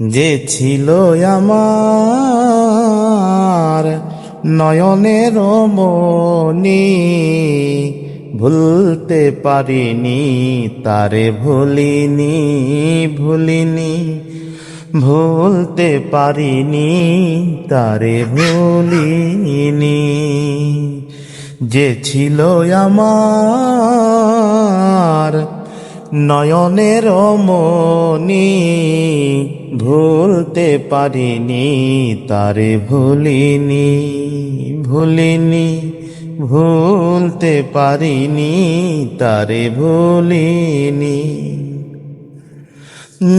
যে ছিল আমার নয়নের মনি ভুলতে পারিনি, তারে ভুলিনি ভুলিনি, ভুলতে পারিনি, তারে ভুলিনি। যে ছিল আমার নয়নের মনি ভুলতে পারিনি, তারে ভুলিনি ভুলিনি, ভুলতে পারিনি, তারে ভুলিনি।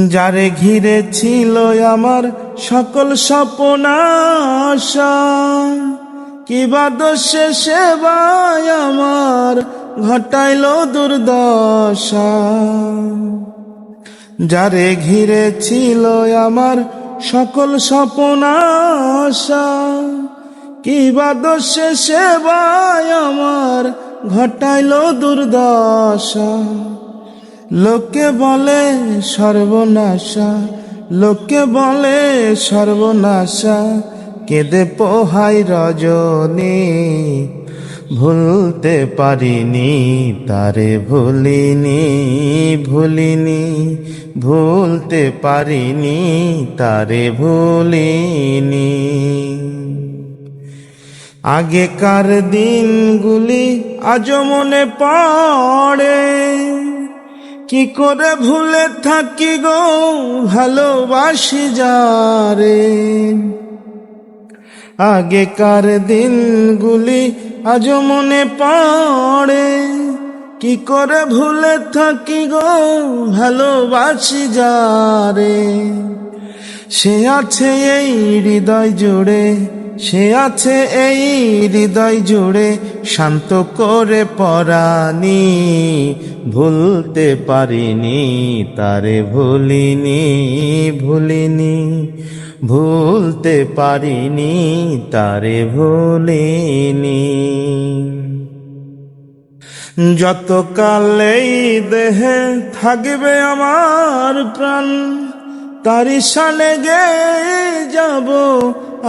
যারে ঘিরে ছিল আমার সকল স্বপ্নাশা কিবা দোষে সেবায় আমার ঘটাইল দুর্দশা। যারে ঘিরে ছিল আমার সকল স্বপ্নাশা কিবা দোষে সেবায় আমার ঘটাইল দুর্দশা। লোকে বলে সর্বনাশা, লোকে বলে সর্বনাশা, কেঁদে পোহাই রজনী। ভুলতে পারিনি, তারে ভুলিনি ভুলিনি, ভুলতে পারিনি, তারে ভুলিনি। আগেকার দিনগুলি আজ মনে পড়ে। কি করে ভুলে থাকি গো, ভালোবাসি যারে। আগেকার দিনগুলি আজ মনে পড়ে? কি করে ভুলে থাকি গো? ভালোবাসি যারে। সে আছে এই হৃদয় জুড়ে। সে আছে এই হৃদয় জুড়ে শান্ত করে পরানি, ভুলতে পারিনি, তারে ভুলিনি ভুলিনি, ভুলতে পারিনি, তারে ভুলিনি। যত কালেই দেহে থাকবে আমার প্রাণ তারি সানে গে যাব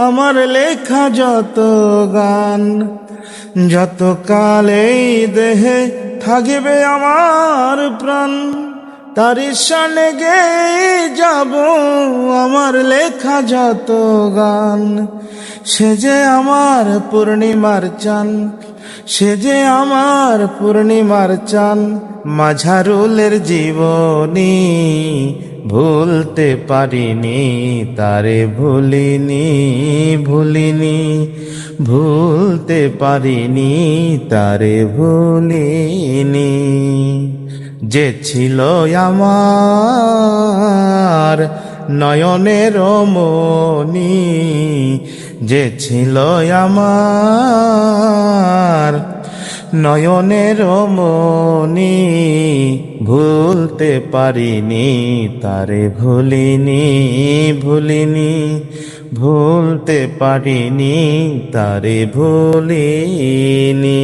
আমার লেখা যত গান। যত কালেই দেহে থাকবে আমার প্রাণ, তারি সানে গে যাব আমার লেখা যত গান। সে যে আমার পূর্ণিমার চান, সে যে আমার পূর্ণিমার চান, মাঝারুলের জীবনী ভুলতে পারিনি, তারে ভুলিনি ভুলিনি। ভুলতে পারিনি, তারে ভুলিনি। যে ছিল আমার নয়নের মনি যে ছিল আমার নয়নের মনি ভুলতে পারিনি তারে ভুলিনি ভুলিনি ভুলতে পারিনি তারে ভুলিনি।